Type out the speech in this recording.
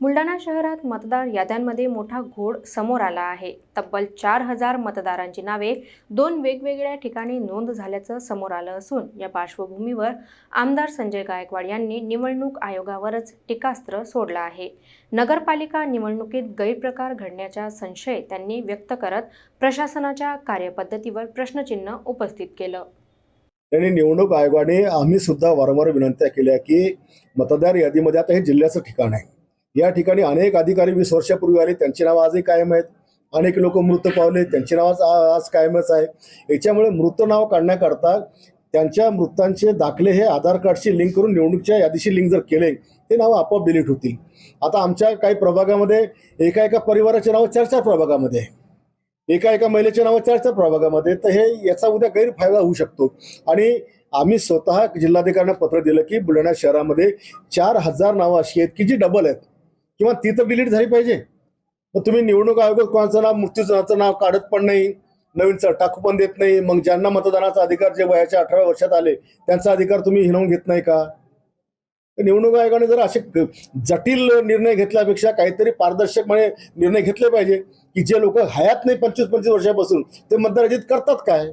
बुलढाणा शहरात मतदार याद्यांमध्ये मोठा घोड समोर आला आहे. तब्बल चार हजार मतदारांची नावे दोन वेगवेगळ्या ठिकाणी नोंद झाल्याचं समोर आलं असून या पार्श्वभूमीवर आमदार संजय गायकवाड यांनी निवडणूक आयोगावरच टीकास्त्र सोडलं आहे. नगरपालिका निवडणुकीत गैरप्रकार घडण्याचा संशय त्यांनी व्यक्त करत प्रशासनाच्या कार्यपद्धतीवर प्रश्नचिन्ह उपस्थित केलं. त्यांनी निवडणूक आयोगाने आम्ही सुद्धा वारंवार विनंत्या केल्या की मतदार यादीमध्ये आता हे जिल्ह्याचं ठिकाण आहे. या ठिकाणी अनेक अधिकारी वीस वर्षापूर्वी आले त्यांची नावं आजही कायम आहेत. अनेक लोक मृत पावले त्यांची नाव आज कायमच आहे. याच्यामुळे मृत नाव काढण्याकरता त्यांच्या मृतांचे दाखले हे आधार कार्डशी लिंक करून निवडणुकीच्या यादीशी लिंक जर केले ते नावं आपोआप डिलीट होतील. आता आमच्या काही प्रभागामध्ये एका एका परिवाराचे नावं चार चार प्रभागामध्ये आहे. एका एका महिलेचे नावं चार चार प्रभागामध्ये तर हे याचा उद्या गैरफायदा होऊ शकतो. आणि आम्ही स्वतः जिल्हाधिकाऱ्यांना पत्र दिलं की बुलढाणा शहरामध्ये चार हजार नावं अशी आहेत की जी डबल आहेत. किंवा ती तर डिलीट झाली पाहिजे. मग तुम्ही निवडणूक आयोग कोणाचं नाव मृत्यूचं नाव काढत पण नाही. नवीन टाकू पण देत नाही. मग ज्यांना मतदानाचा अधिकार जे वयाच्या अठरा वर्षात आले त्यांचा अधिकार तुम्ही हिणवून घेत नाही का? निवडणूक आयोगाने जर असे जटिल निर्णय घेतल्यापेक्षा काहीतरी पारदर्शकपणे निर्णय घेतले पाहिजे की जे लोक हयात नाही पंचवीस पंचवीस वर्षापासून ते मतदार करतात काय?